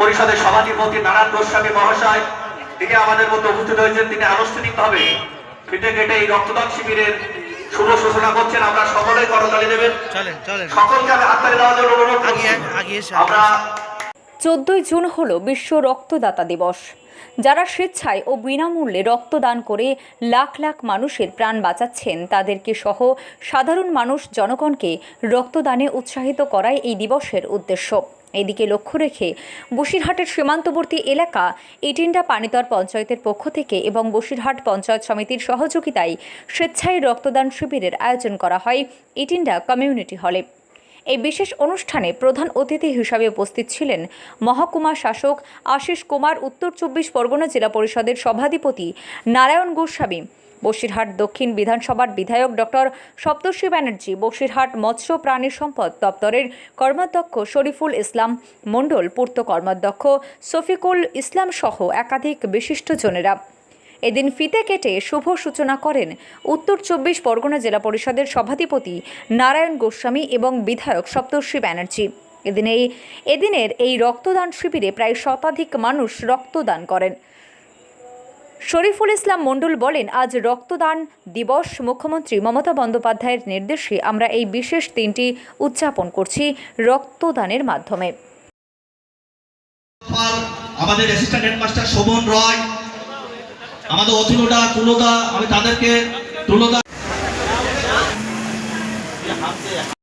পরিষদের সভাধিপতি নারায়ণ গোস্বামী মহাশয় তিনি আমাদের মধ্যে উপস্থিত হয়েছেন তিনি আনুষ্ঠানিকভাবে ফিটে কেটে এই রক্তদান শিবিরের শুভ সূচনা করছেন। আমরা সকলেই করতালি দেবেন। সকলকে আমি হাততালি দেওয়ার জন্য অনুরোধ আমরা চোদ্দই জুন হল বিশ্ব রক্তদাতা দিবস। যারা স্বেচ্ছায় ও বিনামূল্যে রক্তদান করে লাখ লাখ মানুষের প্রাণ বাঁচাচ্ছেন তাদেরকে সহ সাধারণ মানুষ জনগণকে রক্তদানে উৎসাহিত করাই এই দিবসের উদ্দেশ্য। এদিকে লক্ষ্য রেখে বসিরহাটের সীমান্তবর্তী এলাকা ইটিন্ডা পানিতর পঞ্চায়েতের পক্ষ থেকে এবং বসিরহাট পঞ্চায়েত সমিতির সহযোগিতায় স্বেচ্ছায় রক্তদান শিবিরের আয়োজন করা হয় ইটিন্ডা কমিউনিটি হলে। এই বিশেষ অনুষ্ঠানে প্রধান অতিথি হিসাবে উপস্থিত ছিলেন মহকুমা শাসক আশিস কুমার, উত্তর চব্বিশ পরগনা জেলা পরিষদের সভাধিপতি নারায়ণ গোস্বামী বসিরহাট দক্ষিণ বিধানসভার বিধায়ক ডক্টর সপ্তর্ষি ব্যানার্জি, বসিরহাট মৎস্য প্রাণী সম্পদ দপ্তরের কর্মাধ্যক্ষ শরীফুল ইসলাম মণ্ডল, পূর্ত কর্মাধ্যক্ষ শফিকুল ইসলাম সহ একাধিক বিশিষ্টজনেরা। এদিন ফিতে কেটে শুভ সূচনা করেন উত্তর চব্বিশ পরগনা জেলা পরিষদের সভাধিপতি নারায়ণ গোস্বামী এবং বিধায়ক সপ্তর্ষি ব্যানার্জি। এদিন এই, এদিনের এই রক্তদান শিবিরে প্রায় শতাধিক মানুষ রক্তদান করেন। শরীফুল ইসলাম মণ্ডল বলেন, আজ রক্তদান দিবস। মুখ্যমন্ত্রী মমতা বন্দ্যোপাধ্যায়ের নির্দেশে আমরা এই বিশেষ দিনটি উদযাপন করছি রক্তদানের মাধ্যমে। আমাদের অ্যাসিস্ট্যান্ট হেডমাস্টার শোভন রয়, আমাদের অথিনুদা তুলোদা, আমি তাদেরকে তুলোদা